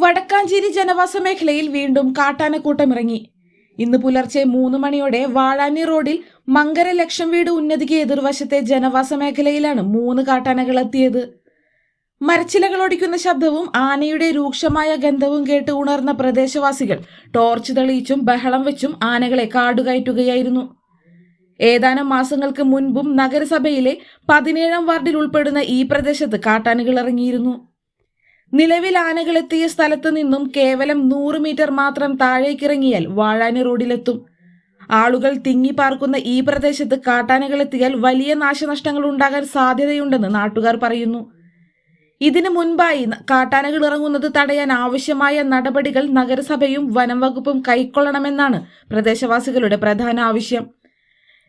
വടക്കാഞ്ചേരി ജനവാസ മേഖലയിൽ വീണ്ടും കാട്ടാനക്കൂട്ടം ഇറങ്ങി ഇന്ന് പുലർച്ചെ മൂന്ന് മണിയോടെ വാഴാനി റോഡിൽ മങ്കര ലക്ഷം വീട് ഉന്നതിക്ക് എതിർവശത്തെ ജനവാസ മേഖലയിലാണ് മൂന്ന് കാട്ടാനകൾ എത്തിയത്. മരച്ചിലകൾ ഒടിക്കുന്ന ശബ്ദവും ആനയുടെ രൂക്ഷമായ ഗന്ധവും കേട്ട് ഉണർന്ന പ്രദേശവാസികൾ ടോർച്ച് തെളിയിച്ചും ബഹളം വെച്ചും ആനകളെ കാടുകയറ്റുകയായിരുന്നു. ഏതാനും മാസങ്ങൾക്ക് മുൻപും നഗരസഭയിലെ പതിനേഴാം വാർഡിൽ ഉൾപ്പെടുന്ന ഈ പ്രദേശത്ത് കാട്ടാനകൾ ഇറങ്ങിയിരുന്നു. നിലവിൽ ആനകളെത്തിയ സ്ഥലത്ത് നിന്നും കേവലം നൂറ് മീറ്റർ മാത്രം താഴേക്കിറങ്ങിയാൽ വാഴാനി റോഡിലെത്തും. ആളുകൾ തിങ്ങിപ്പാർക്കുന്ന ഈ പ്രദേശത്ത് കാട്ടാനകളെത്തിയാൽ വലിയ നാശനഷ്ടങ്ങൾ ഉണ്ടാകാൻ സാധ്യതയുണ്ടെന്ന് നാട്ടുകാർ പറയുന്നു. ഇതിനു മുൻപായി കാട്ടാനകൾ ഇറങ്ങുന്നത് തടയാൻ ആവശ്യമായ നടപടികൾ നഗരസഭയും വനം വകുപ്പും കൈക്കൊള്ളണമെന്നാണ് പ്രദേശവാസികളുടെ പ്രധാന ആവശ്യം.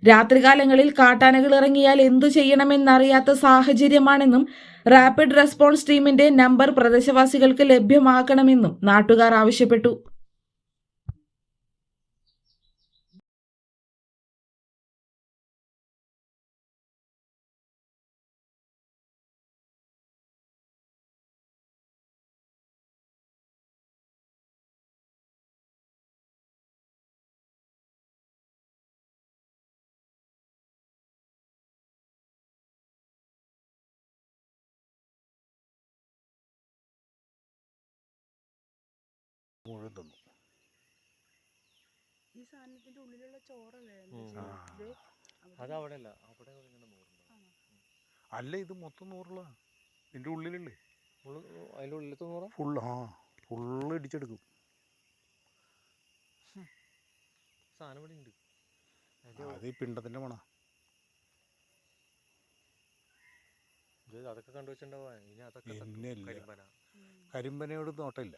രാത്രികാലങ്ങളിൽ കാട്ടാനകൾ ഇറങ്ങിയാൽ എന്തു ചെയ്യണമെന്നറിയാത്ത സാഹചര്യമാണെന്നും റാപ്പിഡ് റെസ്പോൺസ് ടീമിന്റെ നമ്പർ പ്രദേശവാസികൾക്ക് ലഭ്യമാക്കണമെന്നും നാട്ടുകാർ ആവശ്യപ്പെട്ടു മുഴുവൻ തന്നു ഈ സാധനത്തിന്റെ ഉള്ളിലുള്ള ചോറല്ലേ? ഉം. അത് അവിടെ അല്ല അവിടെ ഇത് മൊത്തം നൂറുള്ള ഇതിന്റെ ഉള്ളിലല്ലേ? അതിന്റെ ഉള്ളിലത്തെ നൂറാ? ഫുള്ള് ആ ഫുള്ള് ഇടിച്ചെടുക്കും. സാധനം ഇവിടെ ഉണ്ട്. അത് ഈ പിണ്ടത്തിന്റെ മണ. അതൊക്കെ കണ്ടുവച്ചിട്ടുണ്ടാവാ ഇനി അതൊക്കെ കരിമ്പനയോട് നോട്ടമില്ല.